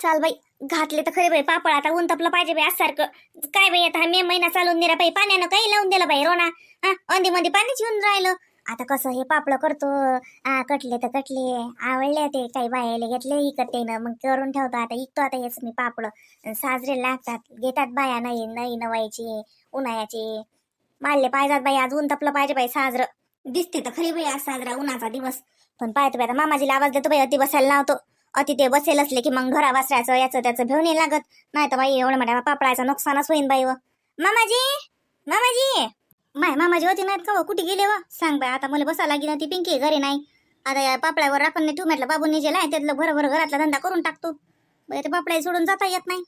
चाल बाई घातले तर खरे बाई पापड आता ऊन तपलं पाहिजे बाई सारखं काय बाई आता हा मे महिना चालून दिला बाई पाण्यानं काही लावून दिलं बाई रोना. हा अंदी मध्ये पाणीच येऊन राहिलं. आता कसं हे पापड करतो आ कटले तर कटले आवडले ते काही बायाले घेतले इकडते ना मग करून ठेवतो आता इकतो आता हेच मी पापड. साजरे लागतात घेतात बाया नाही नाही नवायचे उन्हाळ्याचे. मारले पाहिजात बाई आज ऊन तपलं पाहिजे बाई साजरं. दिसते तर खरी बाई आज साजरा उन्हाचा दिवस. पण पाहतो बाई आता मामाजीला आवाज देतो बाई अति बसायला लावतो. अति ते बसेल असले की मग घरा बसरायचं याचं त्याचं भेऊन नाही लागत. नाही तर बाई एवढं मोठ्या पापडाचं नुकसानच होईन बाई व. मामाजी! मामाजी! माय मामाजी होती नाहीत का कुठे गेले व? सांग बाई आता मला बसा लागेल ना ती पिंकी घरी नाही. आता या पापड्यावर आपण ठेवू म्हटलं बाबूंनी जेला आहे त्यातलं भरभर घरातला धंदा करून टाकतो. बाई ते पापड्या सोडून जाता येत नाही.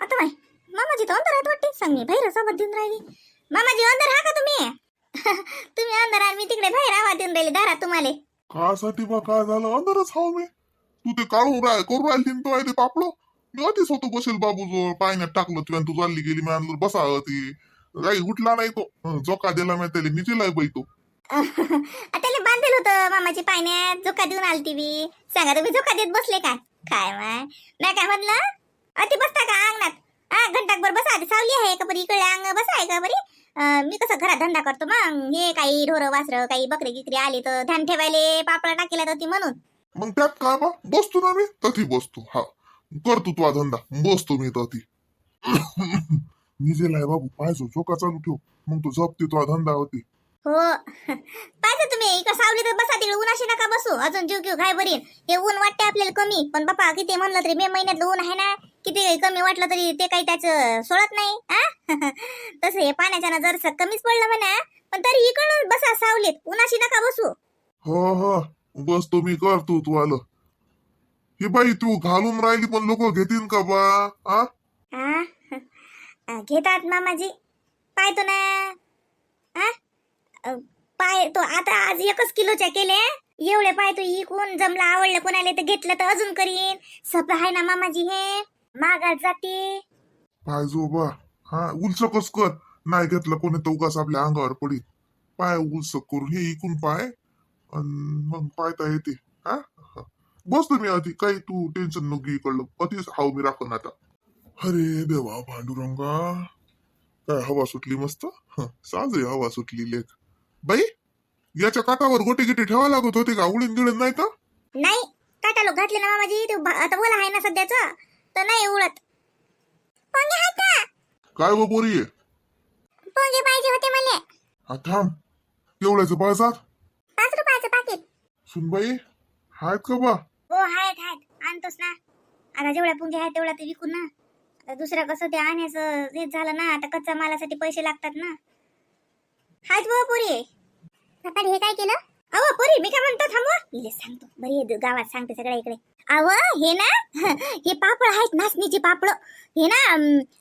आता माय मामाजी तर अंधारात वाटते. सांग मी बाहेर सोबत देऊन राहिली. मामाजी अंधार हा का तुम्ही? तुम्ही अंधार आणि मी तिकडे बाहेर आवाज देऊन राहिली दारात तुम्हाला. कासाठी बा काय झालं? अंधारच हाव मी. तू ते काढून राय करू राहिली तो आहे ते पापलो मी अतिच होतो बसेल बाबूजवळ पाण्यात टाकलं तुला तू चालली गेली मी आणलं बसा ती काही उठला नाही तो. जोका दिला मी त्याला निचेलाय बाई तो. त्याला बांधेल होतं मामाची पाण्यात झोका देऊन आलती बी. सांगा तुम्ही झोका देत बसले काय काय माय? नाही काय म्हणलं? अति बसता का अंगणात? हा घंटाकभर बसा आधी सावली आहे का बरी? इकडे अंग बसा आहे का बरी? मी कसं घरात धंदा करतो मग. हे काही ढोरं वासरं काही बकरी गिकरी आली तर ध्यान ठेवायले पापड टाकेला ती म्हणून. मग त्यात काय बा? बसतो ना मी? तथी बसतो. हा. करतो तुझा धंदा. बसतो मी तथी निजेलाय बाबू पाहिजो झोका चालू ठेव. मग तू झपते तुझा धंदा होती. हो. पाहिजे तुम्ही इकडे सावली तर बसा तिकडे उन्हाशी नका बसू. अजून जीव घेऊ घाय बरी. हे ऊन वाटते आपल्याला कमी. पण बापा किती म्हणलं तरी मे महिन्यातलं ऊन आहे ना किती कमी वाटलं तरी ते काही त्याचं सोडत नाही आ तसं हे पाण्याच्या जरसं कमीच पडलं म्हणा. पण तरी इकडून बसा सावलीत उन्हाशी नका बसू. हो हो. बसतो मी करतो तू आलं. हे बाई तू घालून राहिली पण लोक घेतील का बा आ? आ? आ, घेतात मामाजी. पाहतो ना. आ? पाय तो आता आज एकच किलोच्या केले. एवढे पाहतो इकून जमला आवडलं कोणाला तर घेतलं तर अजून करीन. सप आहे ना मामाजी हे? मागात जाते. पायजो बा हा उलसकच कर? नाही घेतलं कोणी तर उगाच आपल्या अंगावर पडी पाय उलस करून हे इकून पाय. अन मग पायता येते. हा? हा. बसतो मी आधी काही तू टेन्शन नको इकडलं. अतिच हाव मी राखून आता. अरे देवा पांडुरंगा. काय हवा सुटली मस्त? हं, साजरी हवा सुटली लेख बाई याच्या काटावर गोटे गिटे ठेवा लागत होते का? उडीन गिळून नाही का नाही काटालो घातले ना मामाजी ते भा- आता ओला आहे ना सध्याच तर नाही उडत पोंगे आहेत का? काय बोरी आहे पोंगे पाहिजे होते मला. हा थांब. केवढ्याचं बाजार? पाच रुपयाचं पाकिट सुनबाई आहेत का बा? हो आहेत आहेत. आणतोस ना. आता जेवढ्या पुंगे आहेत तेवढ्या ते विकू ना. आता दुसऱ्या कसं ते आणायचं हेच झालं ना आता कच्च्या मालासाठी पैसे लागतात ना. हाच बघ पोरी. सकाळी हे काय केलं? अहो पोरी मी काय म्हणतो थांबव. इले सांगतो. बरी आहे, गावात सांगते सगळ्या इकडे. अव हे ना हे पापड आहेत नाचणीचे पापड. हे ना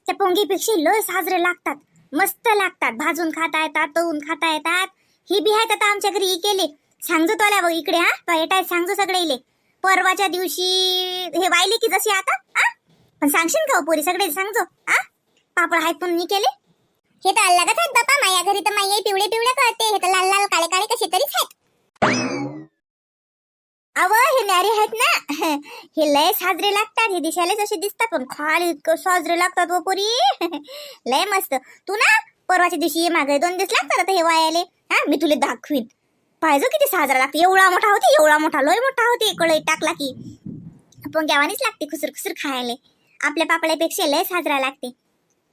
त्या पोंगीपेक्षा लय साजरे लागतात. मस्त लागतात. भाजून खाता येतात तळून खाता येतात. ही बी आहेत आता आमच्या घरी केले. सांगतो तोला बघ इकडे हा. तो येत सांगतो सगळे इले. परवाच्या दिवशी हे वाहिले की जशी आता आ पण सांगशील का हो, पोरी? सगळे सांगतो आ पापड आहेत पण मी केले. हे तर लागत आहेत बापा. माया घरी तर माई पिवळे पिवळे करते. हे तर लाल लाल काळे काळे कसे तरीच आहेत. अव हे न्यारे आहेत ना. हे लय साजरे लागतात. हे दिसायला असे दिसतात. पण खाली इतकं साजरे लागतात व पुरी. लय मस्त. तू ना परवाच्या दिवशी ये मागे. दोन दिवस लागतात आता हे वायाले. हा मी तुला दाखवीन. पाहिजे किती साजरा लागते. एवढा मोठा होते एवढा मोठा लय मोठा होते. कळई टाकला की. पण गावानीच लागते खुसर खुसर खायला. आपल्या पापड्यापेक्षा लय साजरा लागते.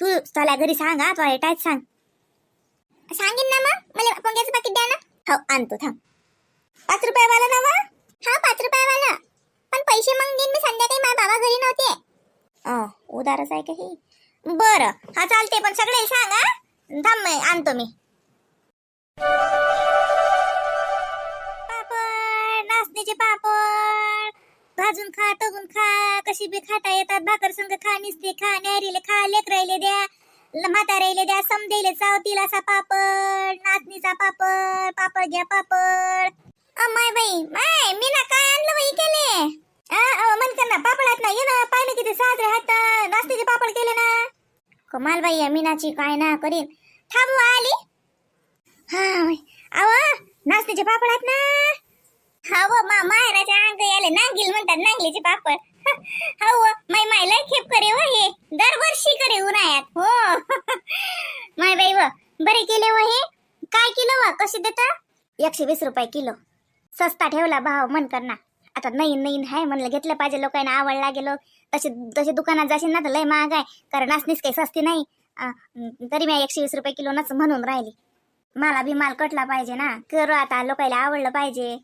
तू चला घरी सांग हा तो येटायच सांग. सांगेन ना मग मला पोंग्याचं पाकिट द्या ना? हो आणतो थांब. पाच रुपयावाला ना मग हा पाच रुपयावाला. पण पैसे मग देईन मी संध्याकाळी माझ्या बाबा घरी नव्हते. अ उदारच आहे का हे? बरं हा चालते पण सगळे सांग हा. थांब मी आणतो मी. पापड नाचण्याचे पापड. भाजून खा तगून खा. कशी बी खाता येतात. भाकर संग खा निसते खा. न्यारीले खा लेकरायले द्या. म्हाता राहिले द्या. समदेले चावतील पापड. नाचणीचा पापड. पापड घ्या पापड. अमाय बाई माय मी ना काय आणलं बाई केले म्हणते ना पापडात ना ये ना. पाहिलं किती साजरे आहेत नाश्त्याचे पापड केले ना. कमाल बाई या मीनाची काय ना करीन. थांबू आली. हा अहो नाचणीचे पापड आहेत ना. हा व मा माहेराच्या अंग याले नांगील म्हणतात नांगलीचे पापड. हा व माय माय लय खेप करे व हे. दरवर्षी करे उन्हाळ्यात हो. माय बाई व बरे केले व हे? काय किलो व? कसे देता? एकशे वीस रुपये किलो. सस्ता ठेवला भाव मन कर ना आता नवीन नवीन आहे म्हणलं घेतलं पाहिजे लोकांना आवड लागेल हो. तसे तसे दुकानात जाशील ना तर लय महाग आहे. कारण नाचणीच काही सस्ती नाही. तरी मी एकशे वीस रुपये किलोनच म्हणून राहिली. मला बी माल कटला पाहिजे ना. करू आता लोकायला आवडलं पाहिजे.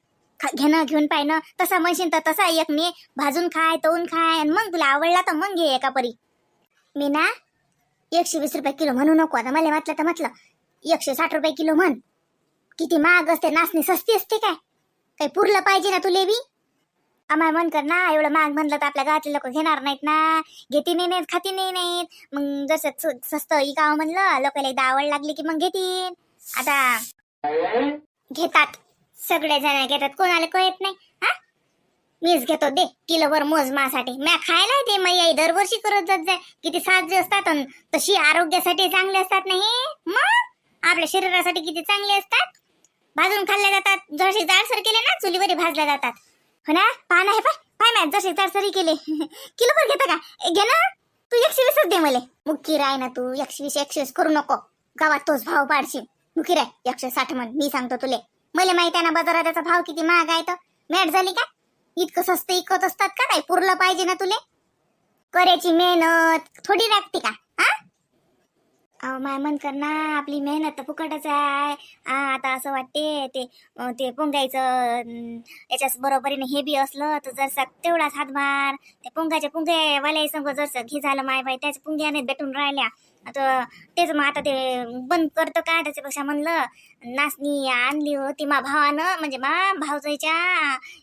घेणं घेऊन पाहिनं तसा म्हणशील तर तसा एक मी भाजून खाय तळून खाय आणि मग तुला आवडला तर मग घे एका परी. मी ना एकशे वीस रुपये किलो म्हणू नको. आता मला म्हटलं तर म्हटलं एकशे साठ रुपये किलो म्हण. किती महाग असते नाचणी सस्ती असते काय? काही पुरलं पाहिजे ना तुले बी? आम्हाला मन कर ना एवढं महाग म्हणलं तर आपल्या गावातले लोक घेणार नाहीत ना. घेती नाही नाहीत खाती नाही नाहीत. मग जसं स्वस्त इकावं म्हणलं लोकांना एकदा आवड लागली की मग घेतील आता घेतात. सगळे जण घेतात कोणाला कळत नाही. हा? मीच घेतो दे. किलोभर मोजमासाठी म्या खायला येते मग आई दरवर्षी करत जात जाय किती साजे असतात अन तशी आरोग्यासाठी चांगले असतात नाही मग? आपल्या शरीरासाठी किती चांगले असतात? भाजून खाल्ल्या जातात. जसे जाडसर केले ना चुलीवर भाजल्या जातात. हो ना? पान आहे पाय पाय मॅ जसे जाडसरी केले. किलोभर घेता का? घे ना. तू एकशे वीसच दे मला. मुक्की राय ना तू. एकशे वीस एकशे वीस करू नको. गावात तोच भाव पाडशील. मुखी राय एकशे साठ म्हण. मी सांगतो तुले. मला माहिती आहे ना बाजारात त्याचा भाव किती महाग आहे तर. मॅट झाली का? इतकं स्वस्त इकत असतात का? काय पुरलं पाहिजे ना तुले? करायची मेहनत. थोडी लागते का? हा? अहो माय मन कर ना आपली मेहनत तर फुकटच आहे. आ, आता असं वाटते ते ते पोंगायचं याच्याच बरोबरीने हे बी असलं तर जरसा तेवढाच हातभार. ते पोंगाच्या पुंगे वाल्या संग जरसं घे झालं माय बाई त्याच्या पुंग्याने भेटून राहिल्या. तर तेच मग आता ते बंद करतं का त्याच्यापेक्षा म्हणलं नाचणी आणली होती मा भावानं म्हणजे मा भावजाईच्या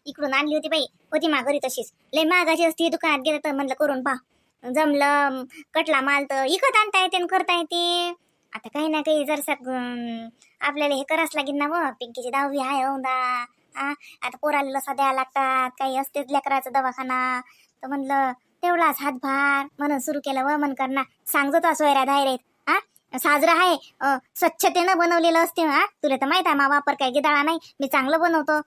इकडून आणली होती बाई होती मा घरी तशीच. लय मागाची असती दुकानात गेलं तर म्हणलं करून पहा. जमलं कटला माल तर इकत आणता येते आणि करता येते. आता काही ना काही जरसा अं, आपल्याला हे करावंच लागेल ना व पिंकीची दहावी आहे औंदा आता पोराला लसा द्यायला लागतात काही असतेच लेकराचा दवाखाना. तर म्हणलं तेवढाच हातभार म्हणून सुरू केलं व मन करणार सांगतो तो सोयऱ्या धायरेत हा? साजरा आहे अं, स्वच्छतेनं बनवलेलं असते हा? तुला तर माहीत आहे मा वापर काय गिदाळा नाही मी चांगलं बनवतो.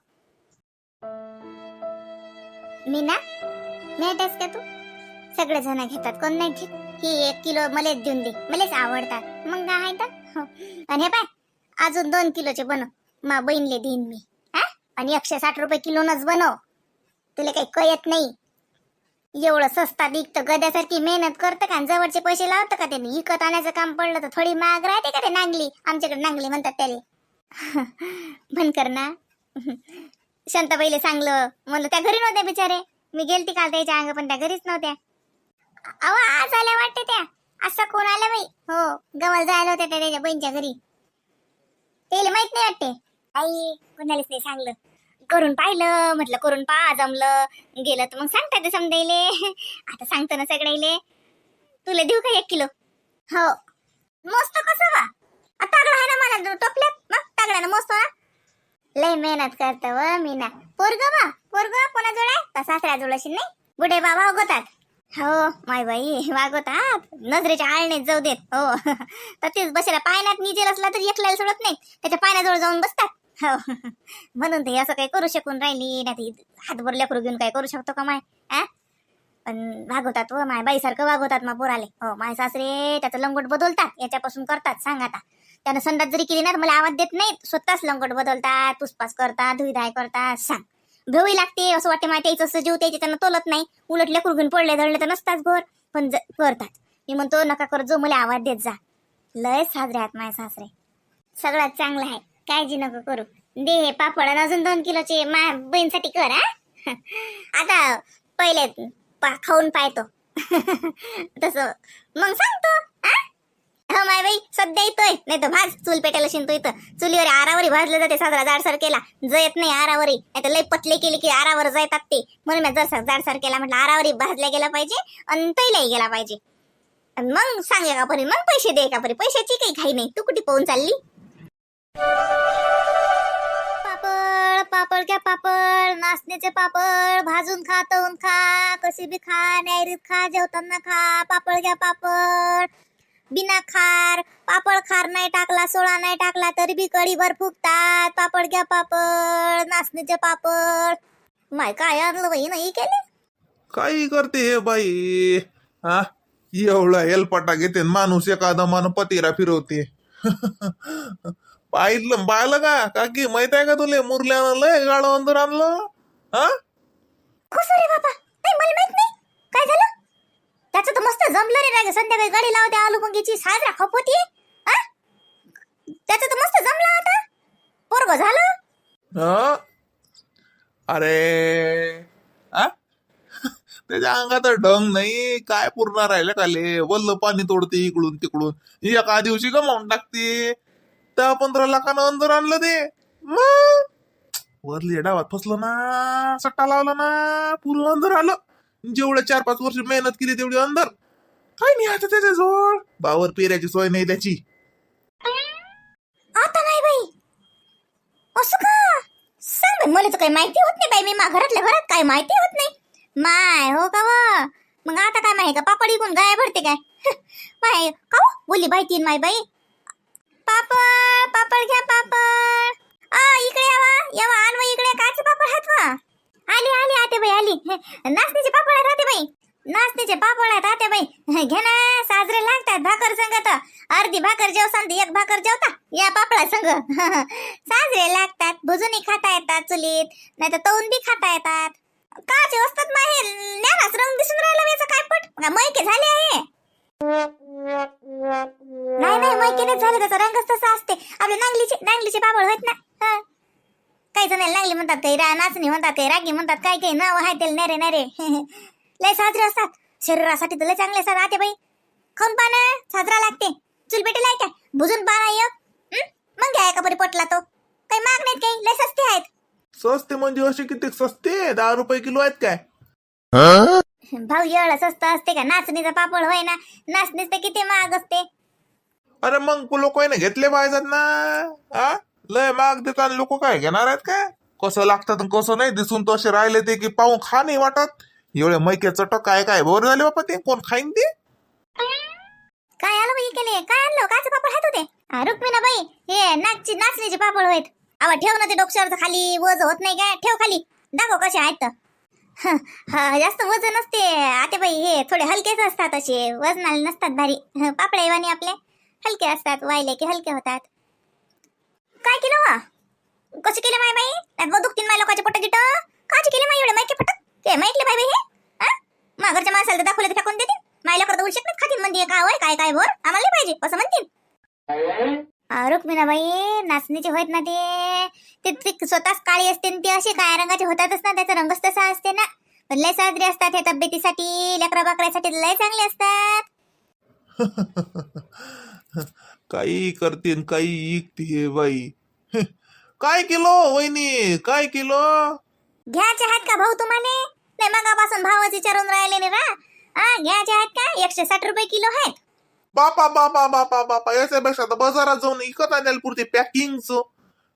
मी ना नेटच का तू? सगळे जण घेतात कोण नाही ठीक? ही एक किलो मलाच देऊन दे मलाच आवडतात. मग काय आहे तर? हो. आणि हे पाय अजून दोन किलोचे बनव. मा बहिणले देईन मी हा? आणि एकशे साठ रुपये किलोनच बनव. तुला काही कळत नाही. एवढं स्वस्तात विकतं गद्यासारखी मेहनत करतं का? आणि जवळचे पैसे लावतं का त्यांनी? विकत आणायचं काम पडलं तर थोडी महाग राहते का ते नांगली? आमच्याकडे नांगली म्हणतात त्याला. म्हण कर ना. शांताबाईला सांगलं म्हणलं त्या घरी नव्हत्या बिचारे. मी गेलती काल त्याच्या अंग पण त्या घरीच नव्हत्या. अहो आज आल्या वाटते त्या. असं कोण आलं बाई? हो गवल जायला होत्या त्या त्याच्या बहिणीच्या घरी. त्याला माहीत नाही वाटते. आई कोणालाच नाही सांगलं. करून पाहिलं म्हटलं करून पहा जमलं. गेलं तर मग सांगता ते समजायले. आता सांगतो ना सगळ्याले. तुला देऊ का एक किलो? हो. मस्त कसं बा? आ, तागडा आहे ना मला टोपल्यात मग तागड्यानं मस्त ना? लय मेहनत करत व मी ना पोरग बा पोरग कोणा जोड आहे? का सासऱ्या जोड नाही? गुडे बाबा वागवतात. हो माय बाई वागवतात. नजरेच्या आळणीत जाऊ देत. हो. तर तेच बसायला पायनात निजेल असला तर एकल्याला सोडत नाही त्याच्या पाण्याजवळ जाऊन बसतात. हो. म्हणून ते असं काही करू शकून राहिली नाही हातभर लेकरू घेऊन काय करू शकतो का माय? आ? पण वागवतात व माय बाईसारखं वागवतात मग पोराले. हो माय सासरे त्याचं लंगोट बदलतात याच्यापासून करतात सांग आता. त्यानं संडास जरी केली ना तर मला आवाज देत नाही स्वतःच लंगोट बदलतात पुसपास करतात धुईधाय करतात सांग. भेवी लागते असं वाटते माहिती असं जीव त्याचे त्यांना तोलत नाही. उलट लेकरू घेऊन पडले धरले तर नसताच भर पण करतात. मी म्हणतो नका कर जो मला आवाज देत जा. लय साजरे आहेत माझे सासरे. सगळ्यात चांगलं आहे. काळजी नको करू. दे हे पापड आणि अजून दोन किलोचे मा बहीणसाठी कर हा. आता पहिले पा खाऊन पाहतो. तसं. मग सांगतो हा. हो माय बाई सध्या येतोय नाही तर भाज चूल पेटायला शिंतो इथं. चुलीवर आरावरी भाजलं जाते साजरा जाडसर केला. जयत नाही आरावरी. नाही तर लय पतले केले की आरावर जयतात ते. म्हणून मी जरसा जाडसर केला. म्हटलं आरावरी भाजल्या गेला पाहिजे आणि तैलाही गेला पाहिजे. मग सांगे का परी? मग पैसे दे का परी? पैशाची काही घाई नाही. तू कुठे पाहून चालली? पापड पापड क्या पापड? नाचण्याचे पापड भाजून खा तळून खा कशी बी खा नैरीत खा जेवताना खा पापड घ्या पापड? बिना खार पापड खार नाही टाकला सोळा नाही टाकला तरी बी कढीभर फुगतात पापड घ्या पापड? नाचणीचे पापड. माय काय आणलं बाई नाही केले? काही करते हे बाई? हा? एवढा हेलपाटा घेते माणूस एखादा मान पतीरा फिरवते. पाहिलं पाहिलं का? काकी माहीत आहे का तुले? मुरल्यानं लय गाड अंदर आणलं. हा? खुश रे बाबा नाही मला माहीत नाही. काय झालं? त्याचं तर मस्त जमलं रे राग. संध्याकाळी गाडी लावते आलू पंगीची साजरा खप होती. त्याचं तर मस्त जमलं आता. पोरग झालं. हा? अरे. आ त्याच्या अंगात ढंग नाही. काय पूर्ण राहिलं काले वल्ल पाणी तोडते इकडून तिकडून. एका दिवशी गमावून टाकते. दहा पंधरा लाखानं अंदर आणलं ते. मग? वरली डावात फसलो ना सट्टा लावला ना पूर्ण अंदर आलं. जेवढं चार पाच वर्ष मेहनत केली तेवढी अंदर काय नाही आता त्याच्याजवळ? बावर पेऱ्याची सोय नाही त्याची. आता नाही बाई. असं का? सांग बाई, मला तर काही माहिती होत नाही बाई. मी मा घरातल्या घरात काय माहिती होत नाही. माय हो का व? मग आता काय माहिती का? पापड इकून गाय भरते काय? माय का व? बोलली बाई तीन माय बाई. पापड पापड घ्या पापड. आ इकडे यावा यावा आणवा इकडे काचे पापड हात वा. आली आली आते बाई आली. नाचण्याचे पापड आहेत आते बाई. नाचण्याचे पापड आहेत आते बाई. घे ना साजरे लागतात भाकर संगत अर्धी भाकर जेवसान एक भाकर जेवता या पापडा संग. साजरे लागतात भुजूनही खाता येतात चुलीत नाही तर तळून बी खाता येतात. काचे असतात माहे ज्ञानाच रंग दिसून राहिला याचा काय पट का मैके झाले आहे. नाही झाले त्याचा रंगच तसा असते. आपले नांगलीचे नांगलीचे पापड होत ना. हा. काही जण नांगली म्हणतात काही रा नाचणी म्हणतात काही रागी म्हणतात काही काही नाव आहे त्याला नेरे नेरे लय साजरे असतात. शरीरासाठी तर लय चांगले असतात आते बाई. खाऊन पाना साजरा लागते. चूल पेटेल आहे काय भुजून पाना एक? मग घ्या एका परी पटला तो. काही माग नाहीत काही? लय सस्ते आहेत. स्वस्ते म्हणजे असे किती सस्ते? दहा रुपये किलो आहेत काय? भाऊ एवढं स्वस्त असते का? नाचणीचा पापड होय ना. नाचणीच तर किती महाग असते. अरे मग लोक घेतले पाहिजेत ना? हा लय माग देतात लोक काय घेणार आहेत काय? कसं लागतात कसं नाही? दिसून तसे राहिले ते की पाहून खा नाही वाटत. एवढे मैके चटक काय काय? बोर झाले बापा ते. कोण खाईन ते? काय आलं बाई केले काय आणलं? काचे पापड हात होते? हा, रुक्मिणा बाई हे नाचची नाचणीचे पापड होत आवा ठेव ना ते डोक्यावर खाली. वज होत नाही काय? ठेव खाली. दाखव कसे आहेत तर. जास्त वजन नसते. आते बाई हे थोडे हलकेच असतात असे. वजनाले नसतात भारी. पापड आहे इवानी आपले हलके असतात वाहिले की हलके होतात. काय केलं हो? वा कसे केलं माय बाई? बघ दुखतीन माय लोकांचे पट्ट गिट काचे केले माय एवढे मायके पटक ते माहितले बाई बाई हे? हा मा घरच्या माणसाला तर दाखवलं तर फेकून देतील. मायला करता उलशेत नाही खातील म्हणते काय होय? काय काय बोर? आम्हाला नाही पाहिजे असं म्हणतील. रुक्मिणाबाई नाचणीचे होत ना ते. ते स्वतःच काळी असते ते असे काळ्या रंगाचे होतातच ना त्याचा रंगच तसा असते ना. पण लय साजरे असतात हे तब्येतीसाठी लेकरा बाकऱ्यासाठी लय चांगले असतात. काही करते काही इकते बाई. काय किलो वहिनी? काय किलो? घ्यायचे आहेत का भाऊ तुम्हाला? नाही मगापासून भावच विचारून राहिले नाही रा हा घ्यायचे आहेत का? एकशे साठ रुपये किलो आहेत. बापा बापा बापा बापा याच्यापेक्षा तर बाजारात जाऊन इकत आणायला पुरते पॅकिंगच.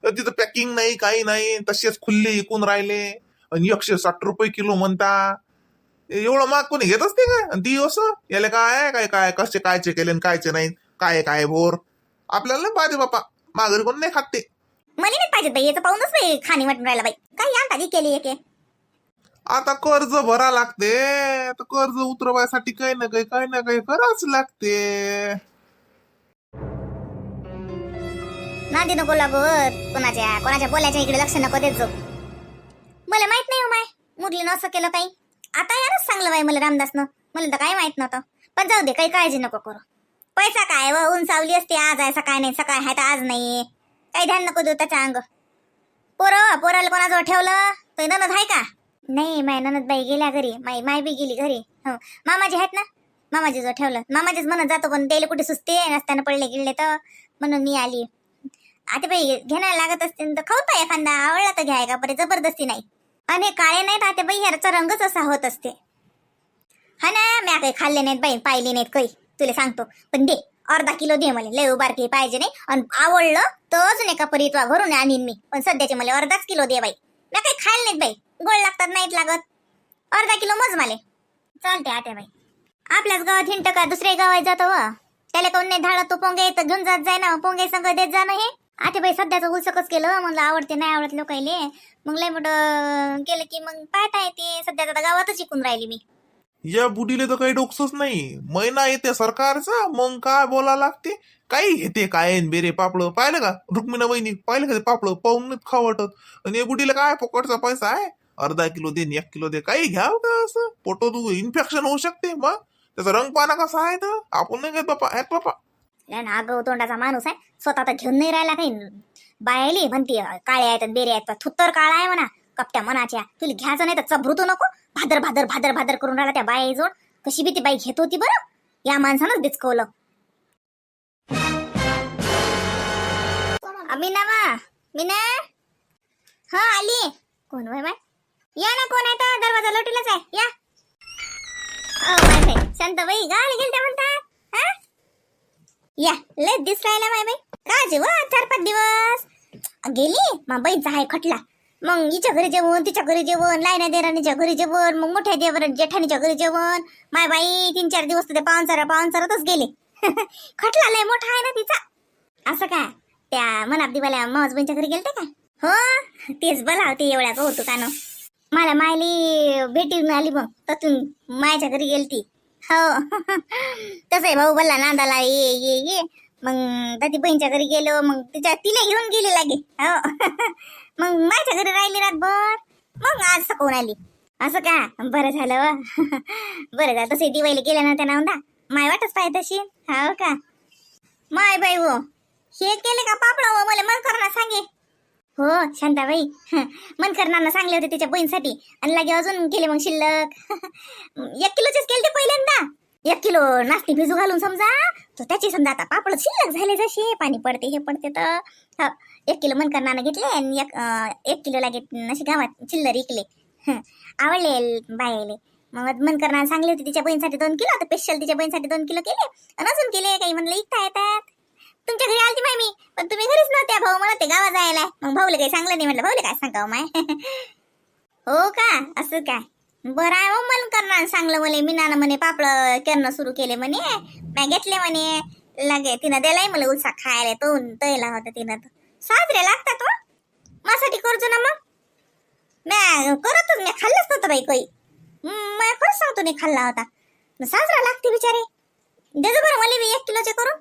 तिथं पॅकिंग नाही काही नाही तसेच खुल्ले इकून राहिले. आणि एकशे साठ रुपये किलो म्हणता. एवढं माग कोणी घेत असते का? आणि ती असं याला काय आहे, काय काय कसे कायचे केले कायचे नाही. काय काय भोर आपल्याला नाही पाहिजे बापा माघारी कोण नाही खात ते. मला नाही पाहिजे बाई याचं पाहूनच बाई खाणी वाटून राहिला बाई. काही आणता केली एक? आता कर्ज भरा लागते. तर कर्ज उतरवायसाठी काही ना काही काही ना काही करावंच लागते. नांदी नको लागत कोणाच्या कोणाच्या बोलायच्या इकडे लक्ष नको देत जाऊ. मला माहीत नाही हो माय मुरलीनं असं केलं काही आता यारच सांगलं बाई मला रामदासनं. मला तर काही माहीत नव्हतं. पण जाऊ दे काही काळजी नको करू. पैसा काय व? ऊन सावली असते आज आहे सकाळ नाही सकाळ आहे तर आज नाही. काही ध्यान नको देऊ त्याच्या अंग. पोरं पोराला कोणाजवळ ठेवलं? तो ननद आहे का? नाही माय ननद बाई गेल्या घरी. माई माय बी गेली घरी. हो. मामाजी आहेत ना? मामाजीजवळ ठेवलं. मामाजीच म्हणत जातो पण त्याला कुठे सुचते नसताना पडले गिळले तर. म्हणून मी आली. आता बाई घेण्याला लागत असते तर खाऊ पाय एखादा. आवडला तर घ्याय का बरे जबरदस्ती नाही. आणि काळे नाहीत आता बाई ह्याचा रंगच असा होत असते. हा ना म्या काही खाल्ले नाहीत बाई पाहिले नाहीत काही. तुला सांगतो. पण दे. अर्धा किलो दे मला लय उबारकी पाहिजे नाही. आणि आवडलं तर अजून का परी तुला घरून आणीन मी. पण सध्याचे मला अर्धाच किलो दे बाई. म्या काही खायला नाहीत बाई. गोड लागतात नाहीत लागत. अर्धा किलो मज माले. चालते आता बाई. आपल्याच गावात हिंट का? दुसऱ्या गावात जातो व. त्याला कोण नाही धाडत तो पोंगे तर घेऊन जात जाय ना. पोंगे संग देत जा ना हे. आते बाई सध्याचं उलसकच केलं. म्हणलं आवडते नाही आवडत लोकायले. मग लय मोठं केलं की मग पाहता येते. सध्याचं आता गावातच शिकून राहिली मी. या बुडीले तर काही डोकसच नाही. महिना येते सरकारचा मग काय बोला लागते? काही घेते काय बेरे पापडं. पाहिलं का? रुक्मिणा वहिनी पाहिलं का ते पापडं? पाहून खावटत. वाटत आणि या बुडीला काय फुकटचा पैसा आहे? अर्धा किलो दे एक किलो दे. काही घ्याव का असं? पोटो तू इन्फेक्शन होऊ शकते मग. त्याचा रंग पाना कसा आहे तर? आपण नाही घेत बापा. आहेत बापा. लय ना तोंडाचा माणूस आहे. स्वतः तर घेऊन नाही राहिला काही. बायली म्हणते काळे आहेत आणि बेरे आहेत. थुत्तर काळा आहे म्हणा. कपट्या मनाच्या. तुला घ्यायचं नाही तर चबरूतू नको. भादर भादर भादर भादर करून राहिला त्या बाई जोड कशी बी ती बाई घेत होती बरं? या माणसानंच दिचकवलं मीना मा मीना? हा आली. कोण वय माय या ना कोण आहे तर? दरवाजा लोटीलाच आहे. या. अहो, शांत बाई गाडी गेलत्या म्हणतात. हा? या लय दिस राहिला माय बाई. का जेव? चार पाच दिवस. गेली? मा बाईचा जाय खटला. मग हिच्या घरी जेवण तिच्या घरी जेवण लायना देराणीच्या घरी जेवण मग मोठ्या देवर जेठाणीच्या घरी जेवण. माय बाई तीन चार दिवस तर ते पाहुणचारा पाहुणचारातच गेले. खटला लय मोठा आहे ना तिचा. असं काय? त्या मनाप दिवाल्या मौजबींच्या घरी गेलते का हो तेच बोलावते एवढ्या कौतुकानं. मला मायली भेटी आली मग ततून मायच्या घरी गेलती. हो. तसं आहे भाऊ बोलला नांदाला ये ये ये. मग दादी बहीणच्या घरी गेलो मग तिच्या तिला घेऊन गेली लागे. हो. मग माझ्या घरी राहिली रातभर. मग आज सकून आली. असं का? बरं झालं व. बरं झालं. तसे दिवाळीला गेल्या ना त्या नवंदा माय वाटच पाहिजे तशी. हो का? माय बाई हो हे केले का पापडा हो मला मन करणार सांगे. हो शांताबाई. मन करणार सांगले होते तिच्या बहीणसाठी. आणि लागे अजून केले मग शिल्लक. एक किलोचेच केले ते पहिल्यांदा. एक किलो नास्ती भिजू घालून समजा तर त्याची समजा आता पापड शिल्लक झाले जसे पाणी पडते हे पडते तर. एक किलो मन घेतले आणि एक एक किलो लागे अशी गावात चिल्लर इकले. आवडले बायले. मग मन करणार सांगले होते तिच्या बहीणसाठी दोन किलो आता स्पेशल तिच्या बहीणसाठी दोन किलो केले. आणि अजून केले काही म्हणलं इकता येतात. तुमच्या घरी आलती माय मी पण तुम्ही घरीच नव्हत्या भाऊ मला ते गावात जायला. मग भाऊले काही सांगलं नाही म्हटलं भाऊले काय सांगावं माय? हो का? असं काय? बरं आहे हो मन करणार सांगलं मला मीनानं म्हणे पापड करणं सुरू केले म्हणे. मी घेतले म्हणे. लागे तिनं दिलाय मला उलसा खायला तो तयला होता तिनं. तर साजरे लागतात हो. माझ्यासाठी करतो ना मग. म्या करतच मी खाल्लंच नव्हतं बाई काही. मी खरंच सांगतो नाही खाल्ला होता? साजरा लागते बिचारे. देजो बरं मला मी एक किलोचे करून.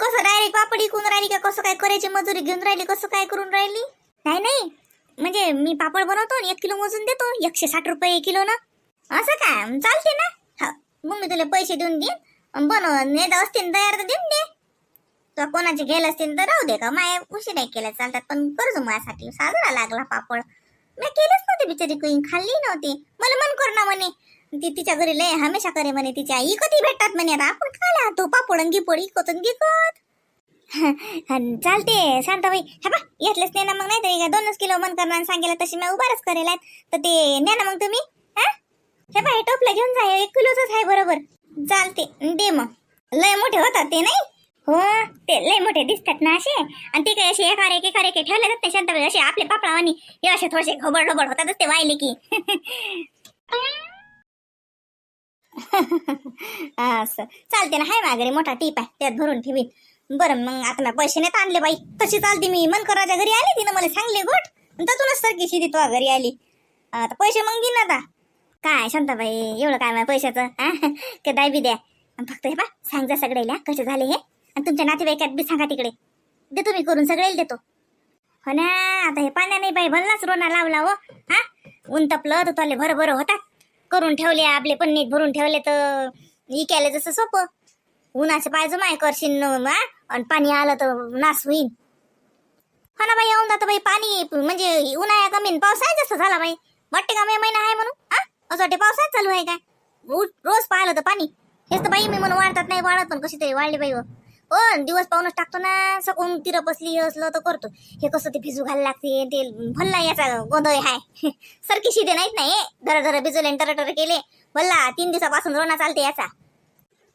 कसं डायरेक्ट पापड इकून राहिली का कसं काय करायची मजुरी घेऊन राहिली कसं काय करून राहिली? नाही नाही. म्हणजे मी पापड बनवतो आणि एक किलो मोजून देतो. एकशे साठ रुपये किलो ना. असं काय चालते ना? हा. मग मी तुला पैसे देऊन देईन. बनव नेत असतील तयार तर देऊन दे. तर कोणाचे गेले असतील तर राहू दे का? माय उशीर नाही केल्या चालतात पण कर्ज माझ्यासाठी. साजरा लागला पापड. मी केलेच नव्हते बिचारी काही खाल्ली नव्हती. मला मन कर ना म्हणे. ती तिच्या घरी लय हमेशा करे म्हणे. तिच्या आई कधी भेटतात म्हणे? आता आपण खाला तो पापड आणि गिपड इकत आणि गिकत चालते शांताबाई. हे बा घेतलेच नाही ना मग नाही तरी दोनच किलो मन करणार सांगितलं तशी मी उभारच करेल आहेत. तर ते न्या ना मग तुम्ही हा? हे बा हे टोपलं घेऊन जा एक किलोच आहे बरोबर. चालते दे मग. लय मोठे होतात ते नाही? हो ते लय मोठे दिसतात ना असे. आणि ते काही असे एकार एक एका एक ठेवले जाते शांताबाई. असे आपले पापडावानी हे असे थोडेसे घोबड घोबड होतातच ते वाहिले की. असं. चालते ना हाय मागरी मोठा टीप आहे त्यात भरून ठेवीन. बरं मग आता मी पैसे नाही आणले बाई. तशी चालते मी? मन कराच्या घरी आली तिनं मला सांगले गोट. त्यातूनच सारखी शिदी तुझ्या घरी आली. आता पैसे मग देईन आता. काय शांताबाई एवढं काय माझ्या पैशाचं? आ? ते दाय बी द्या. आणि फक्त हे बा सांग जा सगळ्याला कसे झाले हे. आणि तुमच्या नातेवाईकात बी सांगा तिकडे. देतो मी करून सगळ्याला देतो. हो ना आता हे पाण्या नाही बाई भरलाच रोना लावला हो. हा? ऊन तपलं तर तुला भर भर होतात करून ठेवले आपले पण नीट भरून ठेवले तर इकायला जसं सोपं. उन्हाचं पाहिजे माय करशील आणि पाणी आलं तर नास होईन. हा ना बाई येऊन जातं बाई पाणी. म्हणजे उन्हाळ्या कमी न पावसाळ्यात झाला बाई. वाटते का मे महिना आहे म्हणून? हा? असं वाटते पावसाळ्यात चालू आहे काय? रोज पाहिलं तर पाणी. हेच तर बाई मी म्हणून वाढतात नाही वाढत पण कशी तरी वाढली बाई हो. दिवस पाहूनच टाकतो ना सकून तिरं बसली हे असलं तर करतो. हे कसं ते भिजू घालायला लागते ते भल्ला याचा गोंधळ आहे. सरकी शिदे नाहीत नाही धर धर भिजवले टर टर केले. भल्ला तीन दिवसापासून रोना चालते याचा.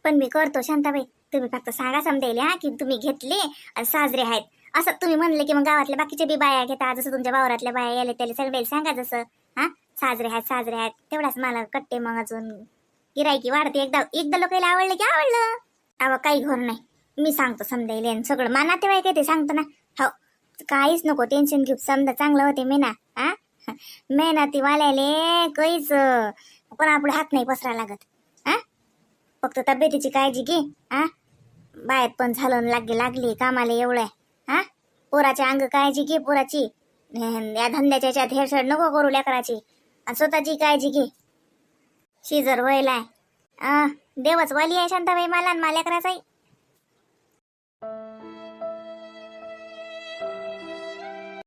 पण मी करतो शांताबाई. तुम्ही फक्त सांगा समजायले हा की तुम्ही घेतले आणि साजरे आहेत. असं तुम्ही म्हणले की मग गावातल्या बाकीच्या बी बाया घेता जसं तुमच्या वावरातल्या बाया याले त्याला सगळ्याला सांगा जसं. हा साजरे आहेत साजरे आहेत. तेवढाच मला कट्टे मग अजून. गिरायकी वाढते एकदा एकदा लोकांना आवडलं की आवडलं. अव काही घर नाही. मी सांगतो समजायले सगळं. मा नातेवाईक आहे ते सांगतो ना. हो काहीच नको टेन्शन घेऊ. समजा चांगलं होते मेना हा. मेहनती वाल्याले काहीच अं, कोणापुढे हात नाही पसरा लागत. फक्त तब्येतीची काळजी घे हा? बाहेर पण झालं लागली लागली कामाला एवढं हा? पोराच्या अंग काळजी घे पोराची. या धंद्याच्या याच्यात हेळसळ नको करू लेकराची. आणि स्वतःची काळजी घे. शिजर व्हायलाय. देवच वाली आहे शांताबाई मला आणि माझ्या